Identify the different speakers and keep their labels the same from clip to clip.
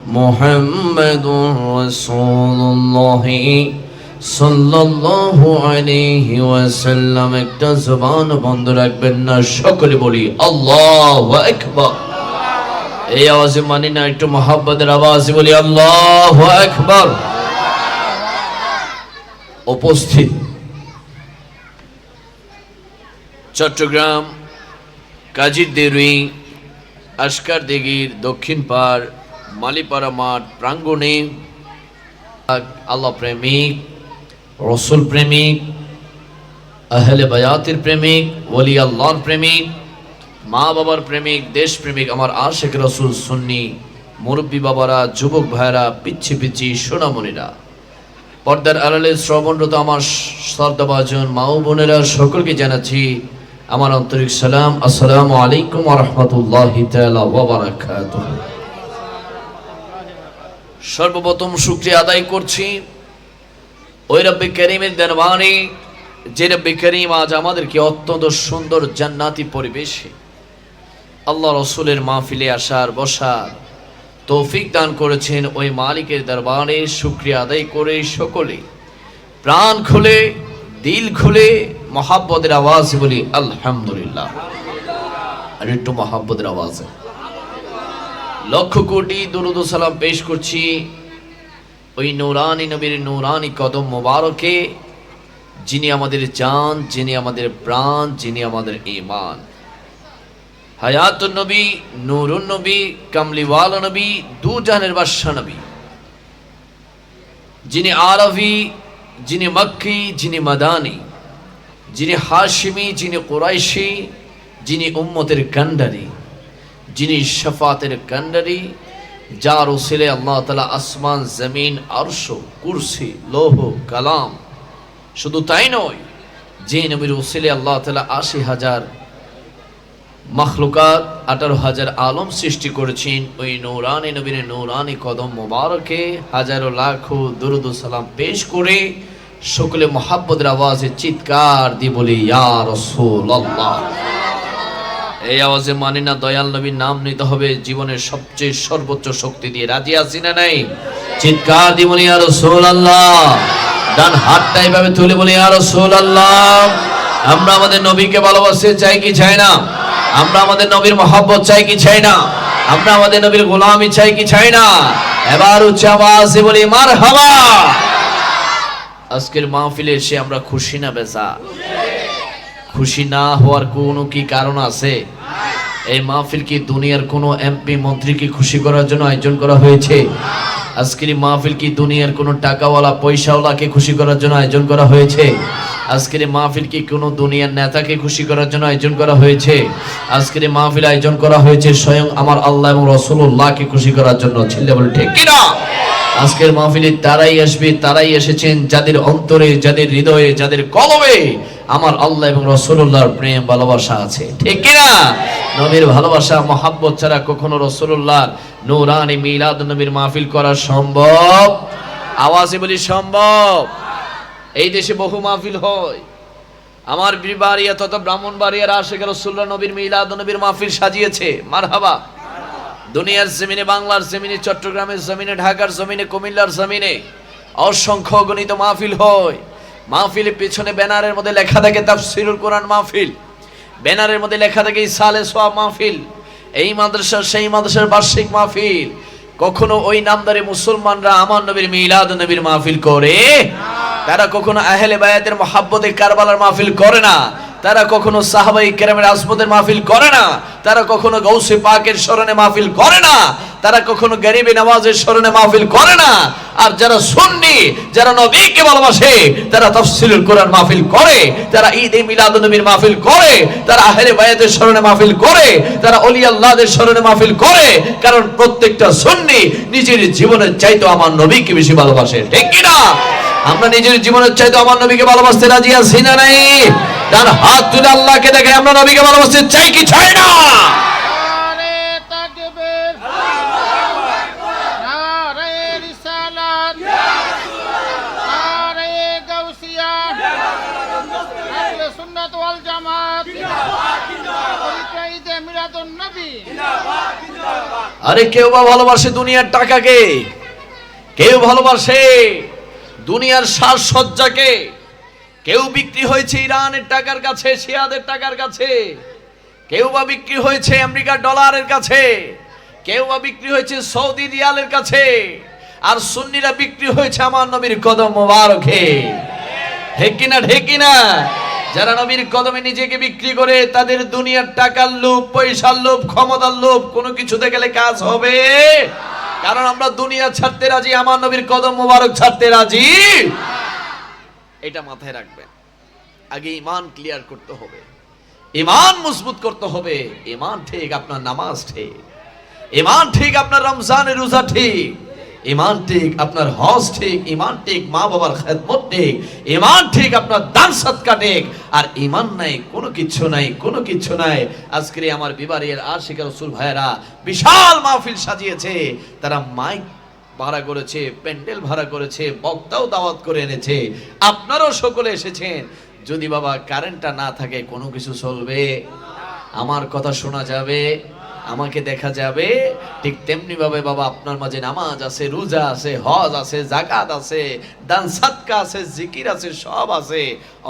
Speaker 1: محمد رسول الله সাল্লাল্লাহু আলাইহি ওয়াসাল্লাম একটা জবান বন্ধ রাখবেন না সকলে বলি আল্লাহু আকবার এই আওয়াজে মানি না একটু মোহাব্বতের আওয়াজে বলি আল্লাহু আকবার উপস্থিত চট্টগ্রাম কাজীর দেরুই আশকার দিঘির দক্ষিণ পাড় মালিপাড়া মাঠ প্রাঙ্গণে, আল্লাহ প্রেমিক, রসুল প্রেমিক, আহলে বায়াতের প্রেমিক, ওলি আল্লাহর প্রেমিক, মা বাবার প্রেমিক, দেশ প্রেমিক, আমার আশেখ রসুল, সুন্নি, মুরব্বী বাবারা, যুবক ভাইরা পিচ্ছি পিচ্ছি, সোনামণিরা। পর্দার আড়ালে শ্রবণরত আমার শ্রদ্ধাভাজন মা ও বোনেরা, সকলকে জানাচ্ছি আমার আন্তরিক সালাম। আসসালামু আলাইকুম রহমতুল্লাহ সর্বপ্রথম শুক্রিয়া আদায় করছি। ওই রব্বে করিমের দরবারে, যে রব্বে করিম আজ আমাদেরকে অত্যন্ত সুন্দর জান্নাতি পরিবেশে আল্লাহ রসুলের মাহফিলে আসার, বসার তৌফিক দান করেছেন। ওই মালিকের দরবারে শুক্রিয়া আদায় করে সকলে প্রাণ খুলে, দিল খুলে মহাব্বতের আওয়াজ বলি, আলহামদুলিল্লাহ। আর একটু মহাব্বতের আওয়াজে। লক্ষ কোটি দুরুদ সালাম পেশ করছি ওই নৌরানি নবীর নৌরানি কদম মোবারকে, যিনি আমাদের জান, যিনি আমাদের প্রাণ, যিনি আমাদের ইমান হায়াত নবী, নুরুন নবী, কামলিওয়ালা নবী দু জাহানের বাদশাহ নবী। যিনি আরবি, যিনি মক্কি, যিনি মাদানি, যিনি হাশিমি, যিনি কোরাইশি, যিনি উম্মতের কান্ডারি যিনি শফাতের কান্ডারি, যার ওসিলে আল্লাহ তালা আসমান, জমিন, আরশ, কুরসি, লৌহ, কালাম, শুধু তাই নয়, যে নবীর ওসিলে আল্লাহ তালা আশি হাজার মখলুকাত, আঠারো হাজার আলম সৃষ্টি করেছেন, ওই নৌরানি নবীর নৌরানি কদম মোবারকে হাজারো লাখো দুরুদ সালাম পেশ করে সকলে মোহাব্বতের আওয়াজে চিৎকার দিয়ে বলি, ইয়া রাসূলুল্লাহ। এই আওয়াজে মানি না, দয়াল নবীর নাম নিতে হবে জীবনের সবচেয়ে সর্বোচ্চ শক্তি দিয়ে। রাজি আছি না নাই? চিৎকার দিয়ে বলি, ইয়া রাসূলুল্লাহ। ডান হাতটা এইভাবে তুলে বলি, ইয়া রাসূলুল্লাহ। আমরা আমাদের নবীকে ভালোবাসতে চাই কি চাই না? আমরা আমাদের নবীর মহব্বত চাই কি চাই না? আমরা আমাদের নবীর গোলামি চাই কি চাই না? এবার উচ্চ আওয়াজে বলি মার হাওয়া আজকের মাহফিলে এসে আমরা খুশি না, বেজা। খুশি না হওয়ার কোনো কি কারণ আছে? এই মাহফিল কি দুনিয়ার কোনো এমপি মন্ত্রীকে খুশি করার জন্য আয়োজন করা হয়েছে? আজকের মাহফিল কি দুনিয়ার কোনো টাকাওয়ালা, পয়সাওয়ালাকে খুশি করার জন্য আয়োজন করা হয়েছে? আজকের মাহফিল কি কোনো দুনিয়ার নেতাকে খুশি করার জন্য আয়োজন করা হয়েছে? আজকের মাহফিল আয়োজন করা হয়েছে স্বয়ং আমার আল্লাহ এবং রসুল্লাহকে খুশি করার জন্য। ছেলে বলে ঠিক কিনা আজকের মাহফিলে তারাই আসবে, তারাই এসেছেন যাদের অন্তরে, যাদের হৃদয়ে, যাদের কলবে আমার আল্লাহ এবং রসুল্লাহর প্রেম, ভালোবাসা আছে। ঠিক কিনা? নবীর ভালোবাসা, মহাব্বত ছাড়া কখনো রসুল্লাহ নৌরানি মিলাদ নবীর মাহফিল করা সম্ভব? আওয়াজে বলি সম্ভব। এই দেশে বহু মাহফিল হয়। আমার বিবাড়িয়া তথা ব্রাহ্মণবাড়িয়ার গেল রসুল্লাহ নবীর মিলাদ নবীর মাহফিল সাজিয়েছে। মারহাবা। দুনিয়ার জমিনে, বাংলার জমিনে, চট্টগ্রামের জমিনে, ঢাকার জমিনে, কুমিল্লার জমিনে অসংখ্য গণিত মাহফিল হয়। মাহফিলের পেছনে ব্যানারের মধ্যে লেখা থাকে তাফসিরুল কোরআন মাহফিল। ব্যানারের মধ্যে লেখা থাকে ইসালে সোয়া মাহফিল। এই মাদ্রাসার সেই মাদ্রাসার বার্ষিক মাহফিল। কখনো ওই নামদারি মুসলমানরা আমার নবীর মিলাদ নবীর মাহফিল করে। তারা কখনো আহলে বায়াতের মহাব্বতে কারবালার মাহফিল করে না। তারা কখনো সাহাবাই কেরামের আসমতের মাহফিল করে না, তারা কখনো গৌসে পাকের স্মরণে মাহফিল করে না, তারা কখনো গরিবে নামাজের স্মরণে মাহফিল করে না। আর যারা সুন্নি, যারা নবীকে ভালোবাসে, তারা তফসিলুল কোরআন মাহফিল করে, তারা ঈদ এ মিলাদ নবীর মাহফিল করে, তারা আহলে বায়াতের স্মরণে মাহফিল করে, তারা অলি আল্লাহদের স্মরণে মাহফিল করে। কারণ প্রত্যেকটা সুন্নি নিজের জীবনের চাইতো আমার নবীকে বেশি ভালোবাসে, ঠিক কিনা? আমরা নিজের জীবনের চাইতো আমার নবীকে ভালোবাসতে রাজি আছি না নাই? তার হাত তুলে আল্লাহকে দেখে আমরা নবীকে ভালোবাসতে চাই কি চাই না? আরে কেউ বা ভালোবাসে দুনিয়ার টাকাকে? কেউ ভালোবাসে? দুনিয়ার সাজসজ্জাকে কেউ বিক্রি হয়েছে ইরানের টাকার কাছে, শিয়াদের টাকার কাছে, কেউ বা বিক্রি হয়েছে আমেরিকার ডলারের কাছে, কেউ বা বিক্রি হয়েছে সৌদি রিয়ালের কাছে, আর সুন্নিরা বিক্রি হয়েছে আমার নবীর কদম মোবারকে। ঠিক কিনা ঠিক কিনা? যারা নবীর কদমে নিজেকে বিক্রি করে, তাদের দুনিয়ার টাকার লোভ, পয়সার লোভ, ক্ষমতার লোভ, কোনো কিছুতে গেলে কাজ হবে? কারণ আমরা দুনিয়া ছাড়তে রাজি, আমার নবীর কদম মোবারক ছাড়তে রাজি। এটা মাথায় রাখবেন। আগে ইমান ক্লিয়ার করতে হবে। ইমান মজবুত করতে হবে। ইমান ঠিক আপনার নামাজ ঠিক। ইমান ঠিক আপনার রমজানের রোজা ঠিক। ইমান ঠিক, আপনার হজ ঠিক, ইমান ঠিক, মা বাবার খেদমত ঠিক, ইমান ঠিক, আপনার দান সৎকা ঠিক, আর ইমান নাই, কোনো কিছু নাই, কোনো কিছু নাই। আজকে আমার বিবারের আশিকা রসুল ভাইয়েরা বিশাল মাহফিল সাজিয়েছে। তারা মাইক ভাড়া করেছে, প্যান্ডেল ভাড়া করেছে, বক্তাও দাওয়াত করে এনেছে। আপনারাও সকলে এসেছেন। যদি বাবা কারেন্টটা না থাকে, কোনো কিছু চলবে? আমার কথা শোনা যাবে? আমাকে দেখা যাবে, ঠিক তেমনি ভাবে বাবা আপনার মাঝে নামাজ আছে, রোজা আছে, হজ আছে জাকাত আছে, দান সাদকা আছে, জিকির আছে, সব আছে।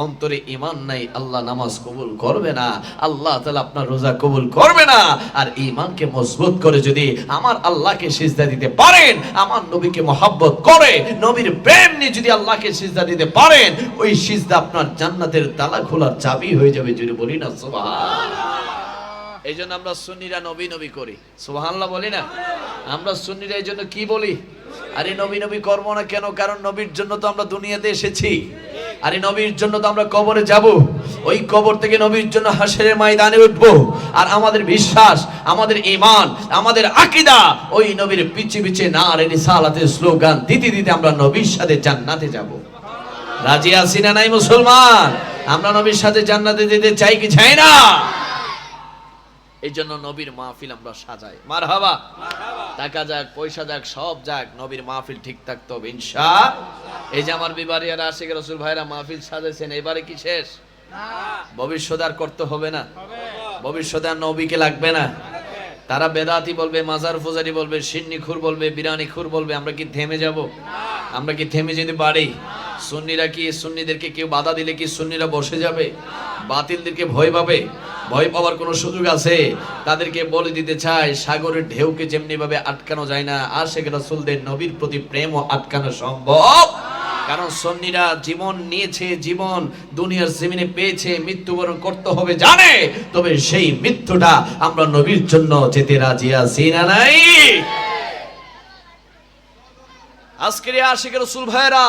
Speaker 1: অন্তরে ইমান নাই, আল্লাহ নামাজ কবুল করবে না, আল্লাহ তাআলা আপনার রোজা কবুল করবে না। আর ইমানকে মজবুত করে যদি আমার আল্লাহকে সিজদা দিতে পারেন, আমার নবীকে মহাব্বত করে, নবীর প্রেম নিয়ে যদি আল্লাহকে সিজদা দিতে পারেন, ওই সিজদা আপনার জান্নাতের তালা খোলার চাবি হয়ে যাবে যদি বলি না সুবহান এই জন্য আমরা সুন্নিরা নবী নবী করি। সুবহানাল্লাহ বলি না? আমরা সুন্নিরা এই জন্য কি বলি? আরে নবী নবী কর্ম না কেন? কারণ নবীর জন্য তো আমরা দুনিয়াতে এসেছি। আরে নবীর জন্য তো আমরা কবরে যাব। ওই কবর থেকে নবীর জন্য হাসরের ময়দানে উঠব। আর আমাদের বিশ্বাস, আমাদের ঈমান, আমাদের আকীদা, ওই নবীর পিছে পিছে না রে রিসালাতের স্লোগান দিতে দিতে আমরা নবীর সাথে জান্নাতে যাব। রাজি আছি না নাই মুসলমান? আমরা নবীর সাথে জান্নাতে যেতে চাই কি চাই না? এই জন্য নবীর মাহফিল আমরা সাজাই। মার হাবা টাকা যাক পয়সা যাক সব যাক নবীর মাহফিল ঠিক থাকতে হবে ইনশা এই যে আমার বিবারিয়ার আশিক রসুল ভাইরা মাহফিল সাজাইছেন এবারে কি শেষ? ভবিষ্যৎ আর করতে হবে না। ভবিষ্যতে আর নবীকে লাগবে না। তারা বেদাতি বলবে, মাজার ফুজারি বলবে, সিন্নি খুর বলবে, বিরানি খুর বলবে, আমরা কি থেমে যাব? আমরা কি থেমে যেতে পারি? সুন্নিরা কি, সুন্নিদেরকে কেউ বাধা দিলে কি সুন্নিরা বসে যাবে? বাতিলদেরকে ভয় পাবে? ভয় পাওয়ার কোনো সুযোগ আছে? তাদেরকে বলে দিতে চায়, সাগরের ঢেউকে যেমনি ভাবে আটকানো যায় না আর সেখানে রাসূলদের নবীর প্রতি প্রেমও আটকানো সম্ভব। কারণ সন্নিরা জীবন নিয়েছে, জীবন দুনিয়ার জমিনে পেয়েছে, মৃত্যুবরণ করতে হবে, জানে? তবে সেই মৃত্যুটা আমরা নবীর জন্য যেতে রাজি আছি না নাই? আজকের রসুল ভাইরা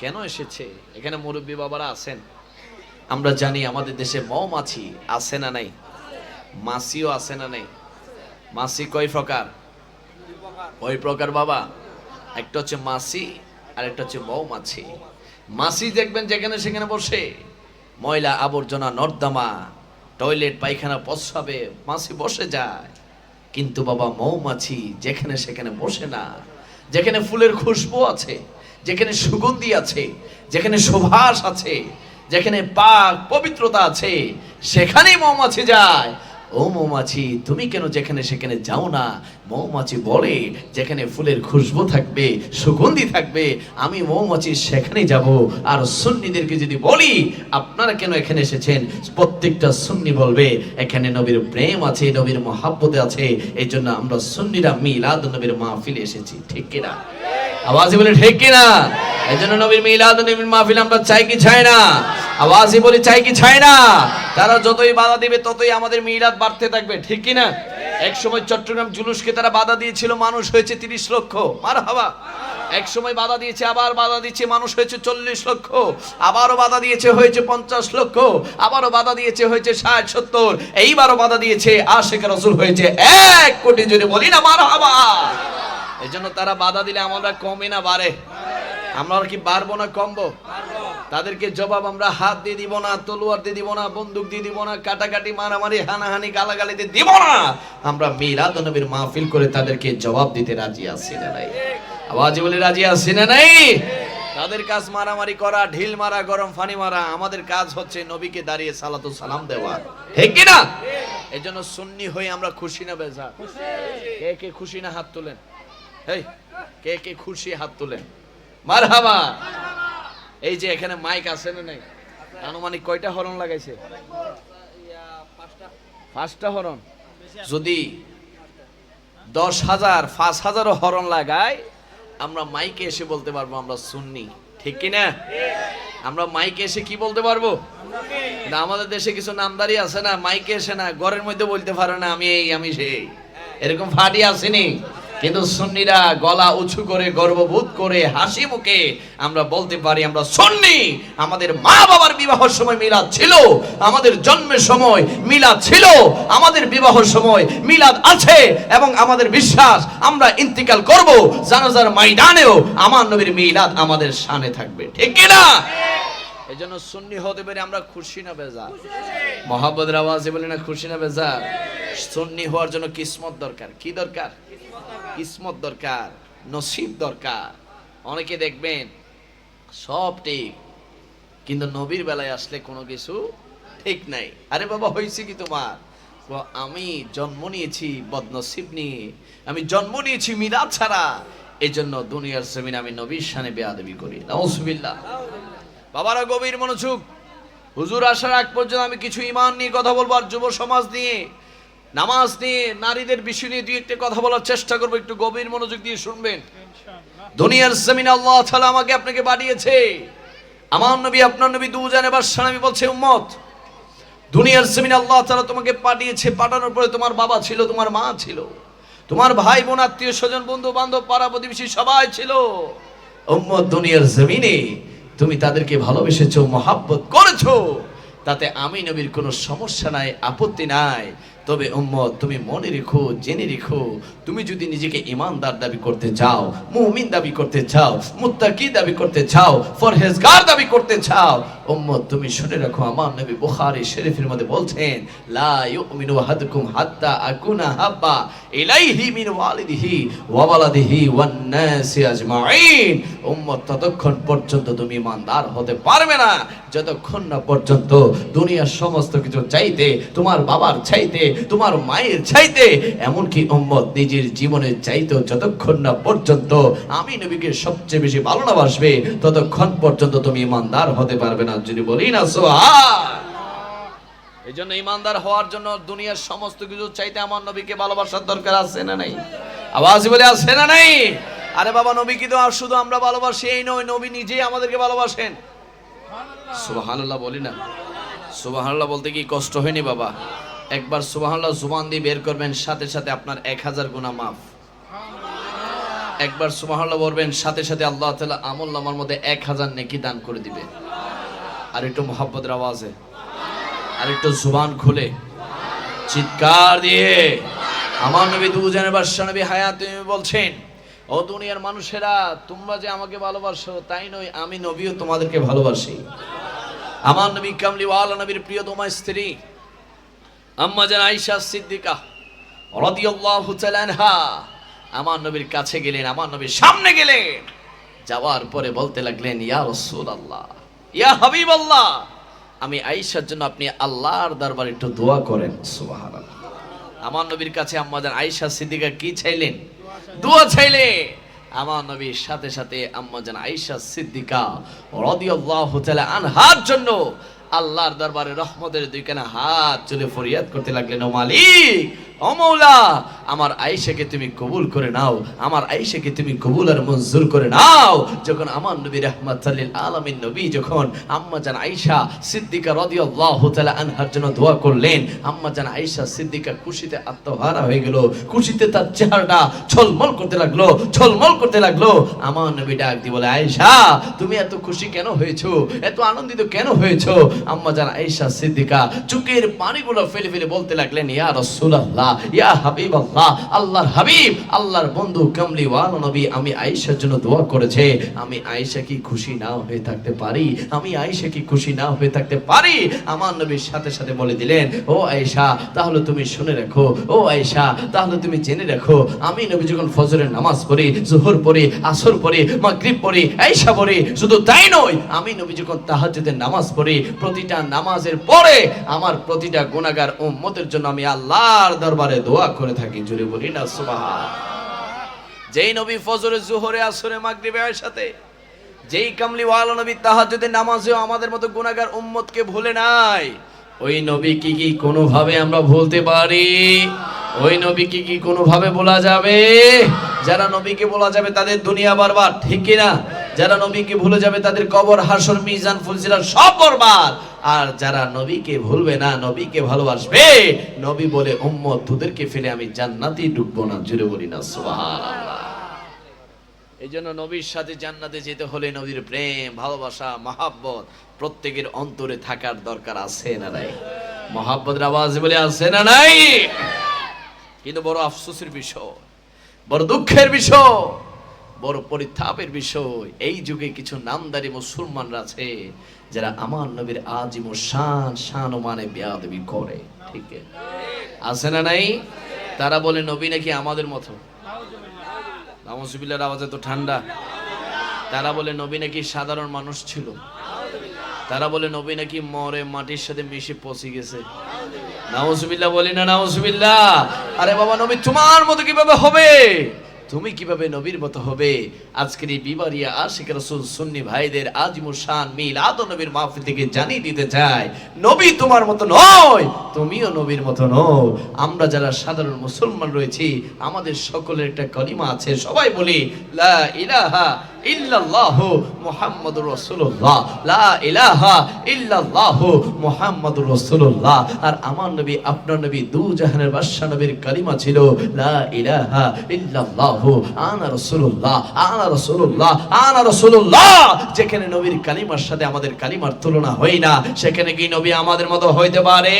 Speaker 1: কেন এসেছে? এখানে মুরব্বী বাবারা আছেন। আমরা জানি আমাদের দেশে মৌমাছি আছে না নাই? মাছিও আছে না নাই? মাছি কয় প্রকার? কয় প্রকার বাবা? একটা হচ্ছে মাছি আর একটা হচ্ছে মৌমাছি। মাছি দেখবেন যেখানে সেখানে বসে। ময়লা আবর্জনা, নর্দমা, টয়লেট, পায়খানা প্রস্রাবে মাছি বসে যায়। কিন্তু বাবা, মৌমাছি যেখানে সেখানে বসে না। যেখানে ফুলের খুশবু আছে, যেখানে সুগন্ধি আছে, যেখানে সুভাষ আছে, যেখানে পাক পবিত্রতা আছে, সেখানেই মৌমাছি যায়। ও মৌমাছি, তুমি কেন যেখানে সেখানে যাও না? মৌমাছি বলে, যেখানে ফুলের খুশবু থাকবে, সুগন্ধি থাকবে, আমি মৌমাছি সেখানে যাব। আর সুন্নিদেরকে যদি বলি, আপনারা কেন এখানে এসেছেন? প্রত্যেকটা সুন্নি বলবে, এখানে নবীর প্রেম আছে, নবীর মহাব্বতে আছে এই জন্য আমরা সুন্নিরা মিলাদ নবীর মাহফিলে এসেছি, ঠিক কিনা? আওয়াজে বলে, ঠিক কিনা? এই জন্য নবীর মিলাদ, নবীর মাহফিল আমরা চাই কি চাই না? আওয়াজে বলি, চাই কি চাই না? তারা যতই বাধা দিবে, ততই আমাদের মিলাদ বাড়তে থাকবে, ঠিক কিনা? এক সময় চট্টগ্রাম জুলুসকে তারা বাধা দিয়েছিল, মানুষ হয়েছে তিরিশ লক্ষ। মার হাবা এক সময় বাধা দিয়েছে, আবার বাধা দিচ্ছে, মানুষ হয়েছে চল্লিশ লক্ষ। আবারও বাধা দিয়েছে, হয়েছে পঞ্চাশ লক্ষ। আবারও বাধা দিয়েছে, হয়েছে ষাট, সত্তর। এইবারও বাধা দিয়েছে, আশেখ রসুল হয়েছে এক কোটি, যদি বলি না মার হাবা এই জন্য তারা বাধা দিলে আমরা কমে না, বাড়ে। আমরা কি বাড়বো না, কমবো? তাদেরকে জবাব আমরা হাত দিয়ে দিব না, তলোয়ার দিয়ে দিব না, বন্দুক দিয়ে দিব না, কাটাকাটি, মারামারি, হানাহানি গালাগালি দিয়ে দিব না। আমরা মিলাদ নবীর মাহফিল করে তাদেরকে জবাব দিতে রাজি আছি না নাই? আওয়াজ বলে রাজি আছি না নাই? তাদের কাজ মারামারি করা, ঢিল মারা, গরম পানি মারা, আমাদের কাজ হচ্ছে নবীকে দাঁড়িয়ে সালাতু সালাম দেওয়া। ঠিক কি না এই জন্য সুন্নি হয়ে আমরা খুশি না বেজা কে কে খুশি না হাত তোলেন? কে কে খুশি হাত তোলেন? মারহাবা! এই যে এখানে মাইক আছে না আনুমানিক কয়টা লাগাইছে? পাঁচটা যদি দশ হাজার, পাঁচ হাজারও আমরা মাইকে এসে বলতে পারব আমরা শুননি ঠিক কি না আমরা মাইকে এসে কি বলতে পারব? না, আমাদের দেশে কিছু নামদারি আছে না, মাইকে এসে না, ঘরের মধ্যে বলতে পারে না, আমি এই, আমি সেই। এরকম ফাটি আসেনি। কিন্তু সুন্নিরা গলা উঁচু করে, গর্ববোধ করে, হাসি মুখে আমরা বলতে পারি, আমরা সুন্নি। আমাদের মা বাবার বিবাহের সময় মিলাদ ছিল, আমাদের জন্মের সময় মিলাদ ছিল, আমাদের বিবাহের সময় মিলাদ আছে, এবং আমাদের বিশ্বাস, আমরা ইন্তিকাল করব জানাজার ময়দানেও আমার নবীর মিলাদ আমাদের সামনে থাকবে। ঠিক কি না? এই জন্য সুন্নি হতে পেরে আমরা খুশি না বেজা মোহাম্মদের আওয়াজে বলে না খুশি না বেজা সুন্নি হওয়ার জন্য কিসমত দরকার। কি দরকার? কিসমত দরকার, নসিব দরকার। অনেকে দেখবেন, সব ঠিক, কিন্তু নবীর বেলায় আসলে কোনো কিছু ঠিক নাই। আরে বাবা, হয়েছে কি তোমার? আমি জন্ম নিয়েছি বদনসিব নিয়ে। আমি জন্ম নিয়েছি মিলাদ ছাড়া। এই জন্য দুনিয়ার জমিন আমি নবীর সানে বেয়াদবি করি। নাউজুবিল্লাহ। বাবারা, গভীর মনোযোগ। হুজুর আসার আগ পর্যন্ত আমি কিছু ইমান নিয়ে কথা বলব আর যুব সমাজ নিয়ে। নামাজ নিয়ে নারীদের বিষয় নিয়ে দুই একটা কথা বলার চেষ্টা করব একটু গভীর মনোযোগ দিয়ে শুনবেন। দুনিয়ার জমিন আল্লাহ তাআলা আমাকে আপনাকে বাড়িয়েছে আমার নবী আপনার নবী দুজানে বাদশাহ নবী বলছে উম্মত দুনিয়ার জমিন আল্লাহ তাআলা তোমাকে পাঠিয়েছে পাঠানোর পরে তোমার বাবা ছিল তোমার মা ছিল তোমার ভাই বোন আত্মীয় স্বজন বন্ধু বান্ধব পাড়া প্রতিবেশী সবাই ছিল। উম্মত দুনিয়ার জমিনে তুমি তাদেরকে ভালোবেসেছো মহাব্বত করেছ তাতে আমি নবীর কোনো সমস্যা নাই আপত্তি নাই। তবে উম্মত, তুমি মনে রেখো, জেনে রেখো, তুমি যদি নিজেকে ইমানদার দাবি করতে চাও, মুমিন দাবি করতে চাও, মুত্তাকি দাবি করতে চাও ফরহেজগার দাবি করতে চাও উম্মত, তুমি শুনে রাখো, আমার নবী বুখারী শরীফের মধ্যে বলছেন, লা ইউমিনু আহাদুকুম হাত্তা আকুনা হাব্বা ইলাইহি মিন ওয়ালিদিহি ওয়া ওয়ালাদিহি ওয়ান নাসি আজমাইন। উম্মত, ততক্ষণ পর্যন্ত তুমি ইমানদার হতে পারবে না। যতক্ষণ না পর্যন্ত দুনিয়ার সমস্ত কিছু চাইতে, তোমার বাবার চাইতে, তোমার মায়ের চাইতে, এমনকি উম্মত নিজের জীবনের চাইতেও যতক্ষণ না পর্যন্ত আমি নবীকে সবচেয়ে বেশি ভালো না বাসবে ততক্ষণ পর্যন্ত তুমি ইমানদার হতে পারবে না। যদি বলি না এই জন্য ইমানদার হওয়ার জন্য দুনিয়ার সমস্ত কিছু চাইতে আমার নবীকে ভালোবাসার দরকার আছে না নাই? আওয়াজ বলে আছে না নাই? আরে বাবা, নবী কি তো আর শুধু আমরা ভালোবাসি, এই নয়, নবী নিজেই আমাদেরকে ভালোবাসেন। সুবহানাল্লাহ বলি না। সুবহানাল্লাহ বলতে কি কষ্ট হয়নি বাবা? একবার সুবহানাল্লাহ জুবান দিয়ে বের করবেন, সাথে সাথে আপনার এক হাজার গুণা মাফ। একবার সুবহানাল্লাহ বলবেন, সাথে সাথে আল্লাহ তাআলা আমল মধ্যে এক হাজার নেকি দান করে দিবে। আর একটু মোহাব্বতের আওয়াজে, আর একটু জুবান খুলে। চিৎকার দিয়ে, আমার নবী দুজনের বাদশা নবী হায়াত বলছেন, ও দুনিয়ার মানুষেরা, তোমরা যে আমাকে ভালোবাসো, তাই নয়, আমি নবীও তোমাদেরকে ভালোবাসি। আমার নবী কামলি ওয়ালা নবীর প্রিয় তোমার স্ত্রী, আম্মা জান আইসা সিদ্দিকা রাদিয়াল্লাহু তাআলা আনহা, আমার নবীর কাছে গেলেন, আমার নবীর সামনে গেলেন। যাওয়ার পরে বলতে লাগলেন, ইয়া রাসূলুল্লাহ। ইয়া হাবিবাল্লাহ। আমি আয়েশার জন্য আপনি আল্লাহর দরবারে একটু দোয়া করেন, সুবহানাল্লাহ। আমার নবীর কাছে আয়েশা সিদ্দিকা কি চাইলেন? দোয়া চাইলে। আমার নবীর সাথে সাথে আম্মাজান আয়েশা সিদ্দিকা রাদিয়াল্লাহু তাআলা আনহার জন্য আল্লাহর দরবারে রহমতের দুইখানা হাত চলে ফরিয়াদ করতে লাগলেন, ও মালিক, ও মৌলা আমার আয়েশাকে তুমি কবুল করে নাও, আমার আয়েশাকে তুমি কবুল আর মঞ্জুর করে নাও। যখন আমার নবী রাহমাতুল আলামিন নবী, যখন আম্মা জান আয়েশা সিদ্দিকা রাদিয়াল্লাহু তাআলা আনহার জন্য দোয়া করলেন, আম্মা জান আয়েশা সিদ্দিকা খুশিতে আত্মহারা হয়ে গেল, খুশিতে তার চেহারাটা ছলমল করতে লাগল ছলমল করতে লাগল। আমার নবী ডাক দিয়ে বলে, আয়েশা, তুমি এত খুশি কেন হয়েছো? এত আনন্দিত কেন হয়েছো? আম্মা জান আয়েশা সিদ্দিকা চুকের পানিগুলো ফেলে ফেলে বলতে লাগলেন, ইয়া রাসূলুল্লাহ, ইয়া হাবিবাল্লাহ আল্লাহর হাবিব, আল্লাহর বন্ধু কামলি ওয়ালা নবী, আমি আয়েশার জন্য দোয়া করেছে। আমি আয়েশা কি খুশি না হয়ে থাকতে পারি? আমি আয়েশা কি খুশি না হয়ে থাকতে পারি? আমার নবীর সাথে সাথে বলে দিলেন, ও আয়েশা, তাহলে তুমি শুনে রাখো। ও আয়েশা, তাহলে তুমি জেনে রাখো। আমি নবী যখন ফজরের নামাজ পড়ি, জোহর পড়ি, আসর পড়ি, মাগরিব পড়ি, আয়েশা পড়ি, শুধু তাই নয়, আমি নবী যখন তাহাজ্জুদের নামাজ পড়ি, প্রতিটা নামাজের পরে আমার প্রতিটা গুনাহগার উম্মতের জন্য আমি আল্লাহর দরবারে দোয়া করে থাকি। জুড়ে বলি না, সুবহান। যেই নবী ফজরে জোহরে আসরে মাগরিবে সাথে, যেই কামলি ওয়ালা নবী তাহাজ্জুদের নামাজেও আমাদের মতো গুনাহগার উম্মতকে ভুলে নাই, ওই নবী কি কি কোনোভাবে আমরা ভুলতে পারি? ওই নবী কি কি কোনোভাবে বলা যাবে? যারা নবীকে বলা যাবে তাদের দুনিয়া বারবার, ঠিক কি না যারা নবীকে ভুলে যাবে তাদের কবর, হাসর, মিজান ফুলসিরাত সব বরবাদ। আর যারা নবীকে ভুলবে না, নবীকে ভালোবাসবে, নবী বলে উম্মত তোদেরকে ফেলে আমি জান্নাতেই ঢুকবো না জুড়ে বলি না এই জন্য নবীর সাথে জান্নাতে যেতে হলে নবীর প্রেম, ভালোবাসা, মহাব্বত প্রত্যেকের অন্তরে থাকার দরকার আছে না নাই? মহাব্বতের আওয়াজ বলে আছে না নাই? কিন্তু বড় আফসোসের বিষয়, বড় দুঃখের বিষয় বড় পরিতাপের বিষয়। এই যুগে কিছু নামদারি মুসলমানরা আছে, যারা আমার নবীর আজিম শান শান ও মানে বেয়াদবি করে। ঠিক আছে? না নাই? তারা বলে, নবী নাকি আমাদের মতো? নামসুবিল্লার আওয়াজে তো ঠান্ডা। তারা বলে, নবী নাকি সাধারণ মানুষ ছিল? তারা বলে, নবী নাকি মরে মাটির সাথে মিশে পচে গেছে। নাউজুবিল্লাহ বলি না, নাউজুবিল্লাহ। আরে বাবা, নবী তোমার মতো কীভাবে হবে? তুমি কীভাবে নবীর মতো হবে? আজকের এই বিবারিয়া আশিক রাসূল সুন্নি ভাইদের আজিমুর শান মিল আদ নবীর মাহফিল থেকে জানিয়ে দিতে চাই নবী তোমার মতো নয়, তুমিও নবীর মতো নও। আমরা যারা সাধারণ মুসলমান রয়েছি, আমাদের সকলের একটা কলিমা আছে, সবাই বলি, লা ইলাহা ইল্লাল্লাহ লা ইলাহা ইল্লাল্লাহ আর আমার নবী, আপনার নবী দু জাহানের নবীর কালিমা ছিল, লা ইলাহা ইল্লাল্লাহ আনা আনা আনা যেখানে নবীর কালিমার সাথে আমাদের কালিমার তুলনা হয় না, সেখানে কি নবী আমাদের মতো হইতে পারে?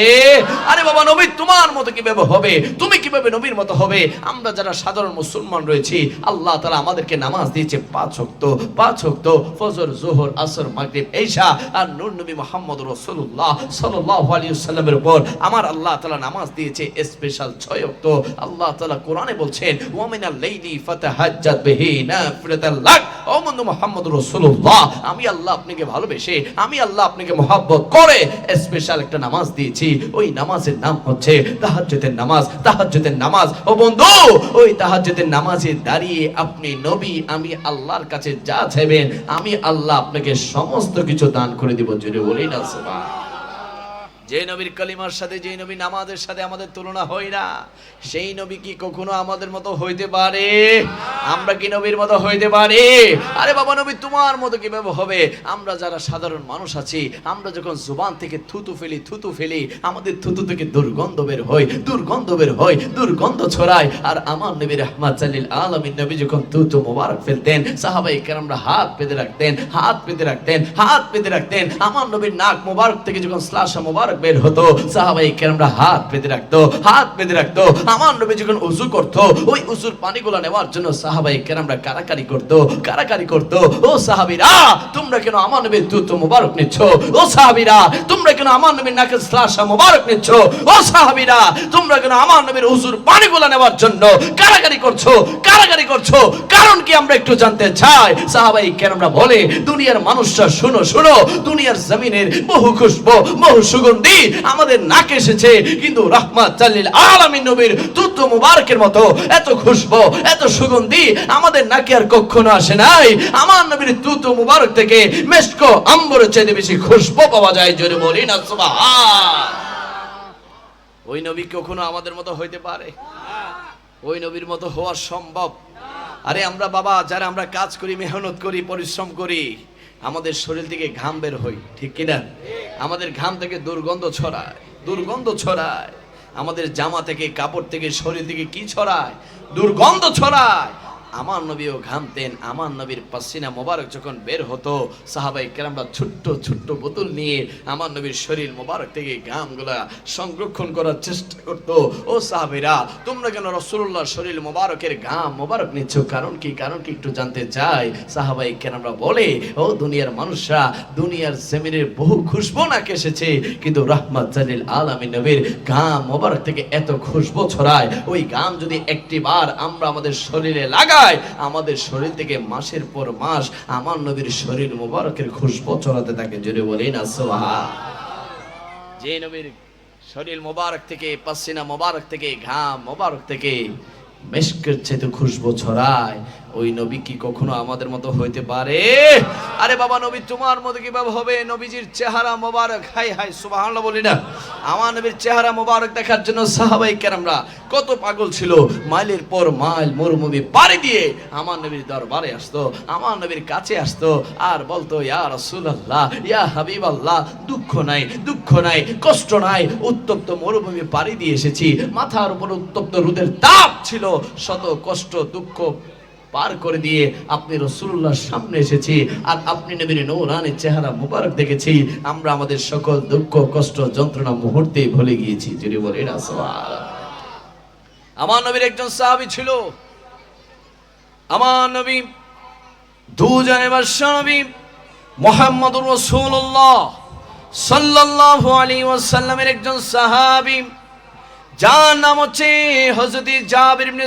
Speaker 1: আরে বাবা, নবী তোমার মতো কীভাবে হবে? তুমি কীভাবে নবীর মতো হবে? আমরা যারা সাধারণ মুসলমান রয়েছি, আল্লাহ তাআলা আমাদেরকে নামাজ দিয়েছে পাঁচ ওয়াক্ত, পাঁচ ফজর, জোহর, আসর, মাগরিব আর নূর নবী ওয়াসাল্লামের উপর আমার আল্লাহ নামাজ দিয়েছে স্পেশাল ছয় আল্লাহ কোরআনে বলছেন ফাতাহাজ্জাত বিহি ও আমি আল্লাহ আপনাকে ভালোবেসে, আমি আল্লাহ আপনাকে করে স্পেশাল একটা নামাজ দিয়েছি। ওই নামাজের নাম হচ্ছে তাহাজ্জুদের নামাজ তাহাজ্জুদের নামাজ। ও বন্ধু, ওই তাহাজ্জুদের নামাজে দাঁড়িয়ে আপনি নবী, আমি আল্লাহর কাছে যা চাইবেন আমি আল্লাহ আপনাকে সমস্ত কিছু দান করে দিব। জুড়ে বলেই না যে নবীর কালিমার সাথে, যে নবী নামাজের সাথে আমাদের তুলনা হয় না। সেই নবী কি কখনো আমাদের মতো হইতে পারে? আমরা কি নবীর মতো হইতে পারি? আরে বাবা নবী, তোমার মতো কীভাবে হবে? আমরা যারা সাধারণ মানুষ আছি, আমরা যখন জুবান থেকে থুতু ফেলি থুতু ফেলি, আমাদের থুতু থেকে দুর্গন্ধ বের হয়, দুর্গন্ধ বের হয়, দুর্গন্ধ ছড়ায়। আর আমার নবীর রহমাত জালিল আলমিন নবী যখন থুতু মোবারক ফেলতেন সাহাবাই কেরামরা হাত পেতে রাখতেন, হাত পেতে রাখতেন, হাত পেতে রাখতেন। আমার নবীর নাক মোবারক থেকে যখন শ্লাসা মোবারক বের হতো, সাহাবাই কেরামরা হাত পেতে রাখতো, হাত পেতে রাখতো। আমার নবী যখন উজু করতো, ওই উজুর পানিগুলো নেওয়ার জন্য সাহাবাই কেরামরা কারাকারি করতো কারাকারি করতো। ও সাহাবীরা, তোমরা কেন আমার নবীর তুত মোবারক নিচ্ছ? ও সাহাবীরা, তোমরা কেন আমার নবীর নাকে শ্লাসা মোবারক নিচ্ছ? ও সাহাবীরা, তোমরা কেন আমার নবীর উজুর পানিগুলো নেওয়ার জন্য কারাকারি করছ? কারাকারি করছ? কারণ কি আমরা একটু জানতে চাই? সাহাবাই কেরামরা বলে, দুনিয়ার মানুষরা শুনো শুনো, দুনিয়ার জমিনের বহু খুশবু, বহু সুগন্ধি আমাদের নাকে এসেছে। কিন্তু রহমাত চাল্লিল আলামিন নবীর তুত মুবারকের মতো এত খুশবু, এত সুগন্ধি আমাদের নাকে আর কখনো আসে নাই। আমার নবীর তুত মুবারক থেকে মেশকো আম্বরের চাইতে বেশি খুশবু পাওয়া যায়, জোরে বলি না ওই নবী কখনো আমাদের মতো হইতে পারে? ওই নবীর মতো হওয়া সম্ভব? আরে আমরা বাবা, যারা আমরা কাজ করি, মেহনত করি, পরিশ্রম করি আমাদের শরীর থেকে ঘাম বের হই ঠিক কিনা? আমাদের ঘাম থেকে দুর্গন্ধ ছড়ায় দুর্গন্ধ ছড়ায়। আমাদের জামা থেকে, কাপড় থেকে, শরীর থেকে কি ছড়ায়? দুর্গন্ধ ছড়ায়। আমার নবীও ঘামতেন, আমার নবীর পাসিনা মোবারক যখন বের হতো, সাহাবাই কেরামরা ছোট্ট ছোট্ট বোতল নিয়ে আমার নবীর শরীর মোবারক থেকে ঘামগুলা সংরক্ষণ করার চেষ্টা করতো। ও সাহাবিরা, তোমরা কেন রসুল্লাহ শরীর মোবারকের ঘাম, মোবারক নিচ্ছ? কারণ কি? কারণ কি? একটু জানতে চাই। সাহাবাই কেরামরা বলে, ও দুনিয়ার মানুষরা, দুনিয়ার জমিনের বহু খুশবু নাকে এসেছে, কিন্তু রহমত জালিল আলামী নবীর ঘাম মোবারক থেকে এত খুশবু ছড়ায়। ওই ঘাম যদি একটি বার আমরা আমাদের শরীরে লাগাই আমাদের শরীর থেকে মাসের পর মাস আমার নবীর শরীর মোবারকের খুশবু ছড়াতে থাকে। জোরে বলি না সোহা যে নবীর শরীর মোবারক থেকে, পাসিনা মোবারক থেকে, ঘাম মোবারক থেকে মেশকের চেয়ে খুশবু ছড়ায়। ওই নবী কি কখনো আমাদের মতো হইতে পারে? আরে বাবা নবী, তোমার মতো কীভাবে হবে? নবীজির চেহারা মোবারক, হাই হাই, সুবহানাল্লাহ বলি না। আমার নবীর চেহারা মোবারক দেখার জন্য সাহাবাই কেরামরা কত পাগল ছিল। মাইলের পর মাইল মরুভূমি পাড়ি দিয়ে আমার নবীর দরবারে আসতো, আমার নবীর কাছে আসতো আর বলতো, ইয়া রাসূলুল্লাহ, ইয়া হাবিবাল্লাহ, দুঃখ নাই দুঃখ নাই, কষ্ট নাই, উত্তপ্ত মরুভূমি পাড়ি দিয়ে এসেছি। মাথার উপর উত্তপ্ত রোদের তাপ ছিল, শত কষ্ট, দুঃখ পার করে দিয়ে আপনি রসুল্লাহর সামনে এসেছি আর আপনি নবীর নৌরানের চেহারা মুবারক দেখেছি। আমরা আমাদের সকল দুঃখ, কষ্ট, যন্ত্রণা মুহূর্তে ভুলে গিয়েছি। যদি বলি আমার নবীর একজন সাহাবী ছিল। আমার নবী দুজনে নবী মোহাম্মদুর রসুল্লাহ সাল্লাল্লাহু আলাইহি ওয়াসাল্লামের একজন সাহাবি। যার নাম হচ্ছে হযরত জাবির ইবনে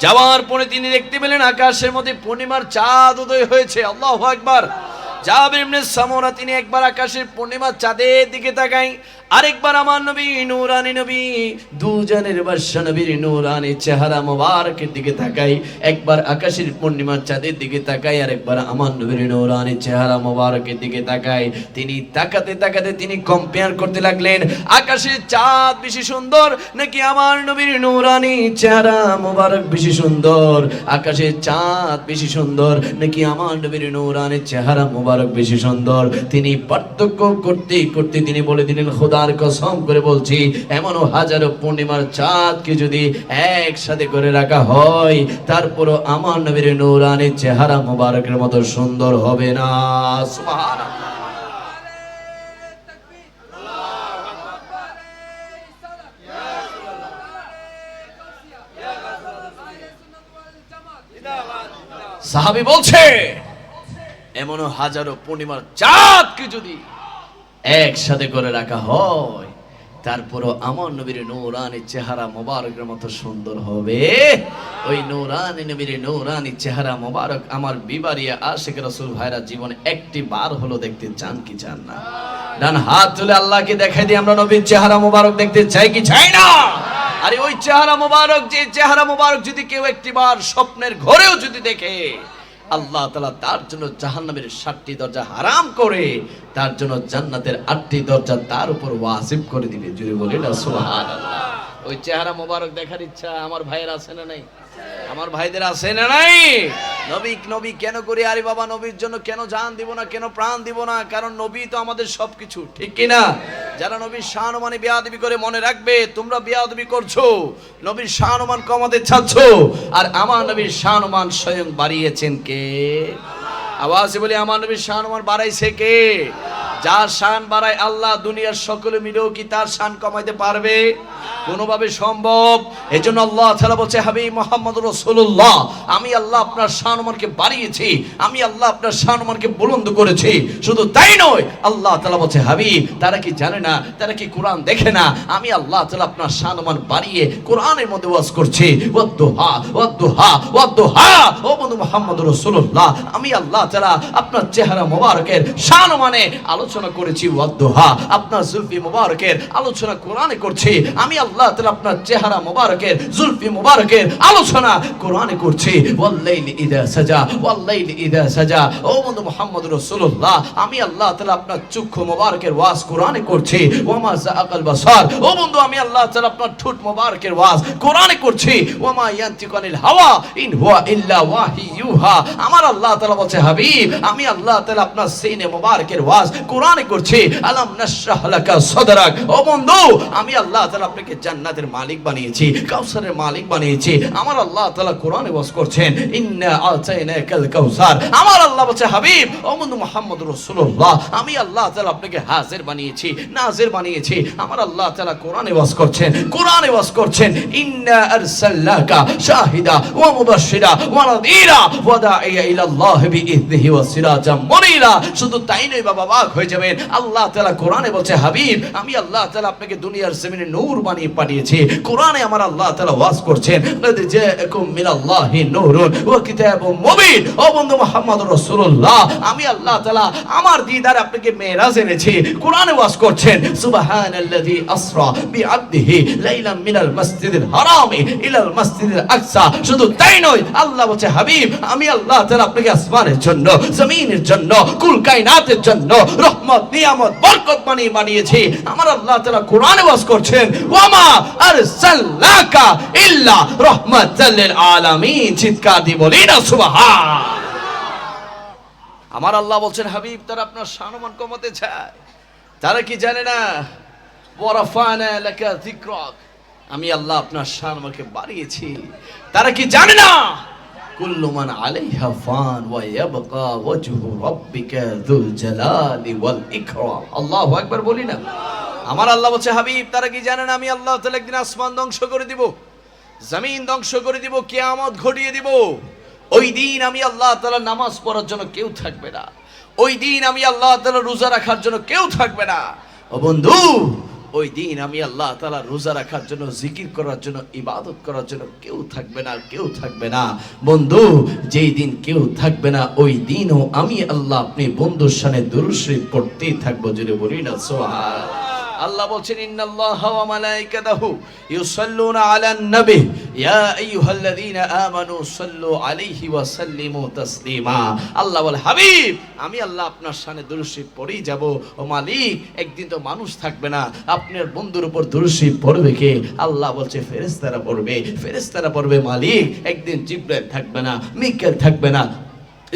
Speaker 1: যাওয়ার পরে তিনি দেখতে পেলেন আকাশের মধ্যে পূর্ণিমার চাঁদ উদয় হয়েছে। আল্লাহ আকবার। জাবির ইবনে সামুরা তিনি একবার আকাশের পূর্ণিমার চাঁদের দিকে তাকাই। আরেকবার আমার নবী নূরানি নবী, দুজনের বাদশা নবীর নূরানি চেহারা মোবারকের দিকে তাকাই। একবার আকাশের পূর্ণিমার চাঁদের দিকে তাকাই আর একবার আমার নবীর নূরানি চেহারা মোবারকের দিকে তাকাই। তিনি তাকাতে তাকাতে তিনি কম্পেয়ার করতে লাগলেন, আকাশের চাঁদ বেশি সুন্দর নাকি আমার নবীর নূরানি চেহারা মোবারক বেশি সুন্দর? আকাশের চাঁদ বেশি সুন্দর নাকি আমার নবীর নূরানি চেহারা মোবারক বেশি সুন্দর। তিনি পার্থক্য করতে করতে তিনি বলে দিলেন, খোদার কসম করে বলছি, এমনও হাজারো পূর্ণিমার চাঁদকে যদি একসাথে করে রাখা হয়, তারপরও আমার নবীর নূরানি চেহারা মোবারকের মতো সুন্দর হবে না। সাহাবি বলছে এমনও হাজারো পূর্ণিমার চাঁদকে যদি একসাথে করে রাখা হয়, তারপরও আমার নবীর নৌরানি চেহারা মোবারকের মতো সুন্দর হবে। ওই নৌরানি নবীর নৌরানি চেহারা মোবারক আমার বিবারিয়া আশেখ রসুল ভাইরা জীবনে একটি বার হলো দেখতে চান কি চান না। ডান হাত তুলে আল্লাহকে দেখাই দিয়ে আমরা নবীর চেহারা মোবারক দেখতে চাই কি চাই না? আরে ওই চেহারা মোবারক, যে চেহারা মোবারক যদি কেউ একটি বার স্বপ্নের ঘরেও যদি দেখে আল্লাহ তালা তার জন্য জাহান্নামের সাতটি দরজা হারাম করে, তার জন্য জান্নাতের আটটি দরজা তার উপর ওয়াসিব করে দিবে। যদি বলি না, সুবহানাল্লাহ। ওই চেহারা মোবারক দেখার ইচ্ছা আমার ভাইয়ের আছে না নাই? আমার ভাইদের আছে না নাই? নবী নবী কেন করি? আরে বাবা, নবীর জন্য কেন জান দিব না, কেন প্রাণ দিব না? কারণ নবী তো আমাদের সবকিছু, ঠিক কি না যারা নবীর শাহনুমানে বেয়াদবি করে মনে রাখবে, তোমরা বেয়াদবি করছ। নবীর শাহনুমান কমাতে চাচ্ছ। আর আমার নবীর শাহনুমান স্বয়ং বাড়িয়েছেন কে? আওয়াজে বলি, আমার নবীর শাহনুমান বাড়াইছে কে? যার শান বাড়ায় আল্লাহ দুনিয়ার সকলে মিলেও কি তার শান কমাইতে পারবে? কোনোভাবে সম্ভব? এই জন্য আল্লাহ তাআলা বলছে হাবি মোহাম্মদ রসুল্লাহ আমি আল্লাহ আপনার শান শাহনুমানকে বাড়িয়েছি, আমি আল্লাহ আপনার শান শাহনুমানকে বুলন্দ করেছি, শুধু তাই নয়, আল্লাহ তাআলা বলছে হাবি তারা কি জানে না, তারা কি কোরআন দেখে না? আমি আল্লাহ তালা আপনার শান শাহনুমান বাড়িয়ে কোরআনের মধ্যে ওয়াজ করছি। ওয়াদ্দুহা ওয়াদ্দুহা ওয়াদ্দুহা, ও বন্ধু মোহাম্মদ রসুল্লাহ আমি আল্লাহ তাআলা আপনার চেহারা মোবারকের শান মানে আলোচনা আলোচনা করেছি ওয়াদ্দোহা আপনার জুলফি মুবারকের আলোচনা কোরআনে করছি। আমি আল্লাহ তাআলা আপনার চেহারা মুবারকের, জুলফি মুবারকের আলোচনা কোরআনে করছি। ওয়াল্লাইলি ইদা সাজা, ওয়াল্লাইলি ইদা সাজা। ও বন্ধু মুহাম্মদ রাসূলুল্লাহ, আমি আল্লাহ তাআলা আপনার চক্ষু মুবারকের ওয়াজ কোরআনে করছি। ওয়ামা যাআকাল বাসার, ও বন্ধু, আমি আল্লাহ তাআলা আপনার ঠোঁট মুবারকের ওয়াজ কোরআনে করছি। ওয়ামা ইয়ান্তিকানিল হাওয়া, ইন হুয়া ইল্লা ওয়াহিয়ুহা। আমার আল্লাহ তাআলা বলছে, হাবিব, আমি আল্লাহ তাআলা আপনার সিনে মুবারকের ওয়াজ কোরআনে করছি, আলাম সাদরাক। ও বন্ধু, আমি আল্লাহ তাআলা আপনাকে জান্নাতের মালিক বানিয়েছি, কাউসারের মালিক বানিয়েছি। আমার আল্লাহ তাআলা কোরআনে ওয়াজ করছেন, ইন্না আতাইনাকাল কাউসার। আমার আল্লাহ বলছে, হাবিব, ও বন্ধু মুহাম্মদ রাসূলুল্লাহ, আমি আল্লাহ তাআলা আপনাকে হাজির বানিয়েছি, নাজির বানিয়েছি। আমার আল্লাহ তাআলা কোরআনে করছেন কোরআনে করছেন, ইন্না আরসালনাকা শাহিদা ওয়া মুবাশশিরা ওয়া নাযীরা ওয়া দাঈয়া ইলা আল্লাহ ওয়া সিরাজাম মুনীরা। শুধু তাই নয়, বাবা যাবেন। আল্লাহ তাআলা কোরআনে বলছে, হাবিব, আমি আল্লাহ তাআলা আপনাকে দুনিয়ার জমিনে নূর বানিয়ে পাঠিয়েছি। কোরআনে আমার আল্লাহ তাআলা ওয়াজ করছেন মিনাল্লাহি নূরুন ও বন্ধু আমি আল্লাহ আমার দিদার আপনাকে এনেছি। কোরআনে করছেন শুধু তাই নয়, আল্লাহ বলছে, হাবিব, আমি আল্লাহ তাআলা আপনাকে আসমানের জন্য, জমিনের জন্য, কুল কায়নাতের জন্য রহমত, নিয়ামত, বরকত বানিয়ে বানিয়েছি। আমার আল্লাহ তাআলা কোরআনে ওয়াজ করছেন, ওয়ামা ইল্লা আলামিন। চিৎকার বলি না সুবহান। আমার আল্লাহ বলছেন, হাবিব, তারা আপনার সম্মান কমাতে চায়। তারা কি জানে না? ওয়ারাফানা লাকা আমি আল্লাহ আপনার সম্মানকে বাড়িয়েছি। তারা কি জানে না? কুল্লু মান আলাইহা ফান ওয়া ইয়াবকা ওয়াজহু রাব্বিকা যুল জালালি ওয়াল ইকরাম। আল্লাহু বলি না। আমার আল্লাহ বলছে, হাবিব, তারা কি জানে না আমি আল্লাহ তাআলা একদিন আসমান ধ্বংস করে দিব, জমিন ধ্বংস করে দিব, কিয়ামত ঘটিয়ে দিব। ওই দিন আমি আল্লাহ তাআলা নামাজ পড়ার জন্য কেউ থাকবে না। ওই দিন আমি আল্লাহ তাআলা রোজা রাখার জন্য কেউ থাকবে না। ও বন্ধু ওই দিন আমি আল্লাহ তালা রোজা রাখার জন্য, জিকির করার জন্য, ইবাদত করার জন্য কেউ থাকবে না, কেউ থাকবে না। বন্ধু, যেই দিন কেউ থাকবে না, ওই দিনও আমি আল্লাহ আপনি বন্ধুর সামনে দুরুশ্রী পড়তেই থাকব যদি বলি না সুবহান আল্লাহ বলছেন, ইন্নাল্লাহ ওয়া মালাইকাতাহু ইউসাল্লুনা আলান নবী। ইয়া আইয়ুহাল্লাযীনা আমানু সাল্লু আলাইহি ওয়া সাল্লিমু তাসলিমা। আল্লাহ বলে, হাবিব, আমি আল্লাহ আপনার সামনে দুরূদ শরীফ পড়েই যাব। ও মালিক, একদিন তো মানুষ থাকবে না। আপনার বন্ধুর উপর দুরূদ শরীফ পড়বে কে? আল্লাহ বলছে, ফেরেশতারা পড়বে ফেরেশতারা পড়বে মালিক। একদিন জিব্রাইল থাকবে না, মিকাইল থাকবে না।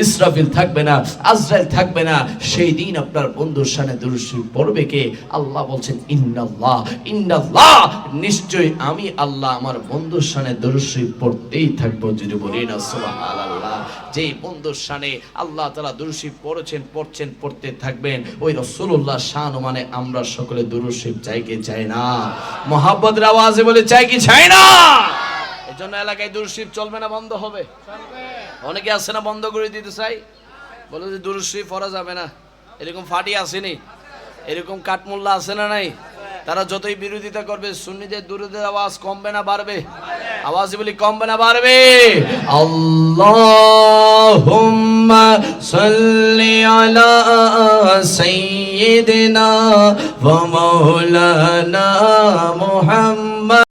Speaker 1: ইসরাফিল থাকবে না, আজরাইল থাকবে না। সেই দিন আপনার বন্ধুর সামনে দুরুশি পড়বে কে? আল্লাহ বলছেন, ইন্নাল্লাহ ইন্নাল্লাহ নিশ্চয় আমি আল্লাহ আমার বন্ধুর সামনে দুরুশি পড়তেই থাকব যদি বলি না, সুবহানাল্লাহ। যেই বন্ধুর সামনে আল্লাহ তাআলা দুরুশি পড়েছেন, পড়ছেন, পড়তে থাকবেন, ওই রাসূলুল্লাহ শান মানে আমরা সকলে দুরুশি চাই কি চাই না। মোহাব্বতের আওয়াজে বলে, চাই কি চাই না? এজন্য এলাকায় দুরুশি চলবে না, বন্ধ হবে। অনেকে আছে না, বন্ধ করে দিতে চাই। বলে যে দুরুশ্রী পড়া যাবে না। এরকম ফাটি আসেনি। এরকম কাঠমোল্লা আছে না নাই? তারা যতই বিরোধিতা করবে, সুন্নিদের দুরুদের আওয়াজ কমবে না বাড়বে? আওয়াজ বলি কমবে না বাড়বে? আল্লাহুম্মা সাল্লি আলা সাইয়্যিদিনা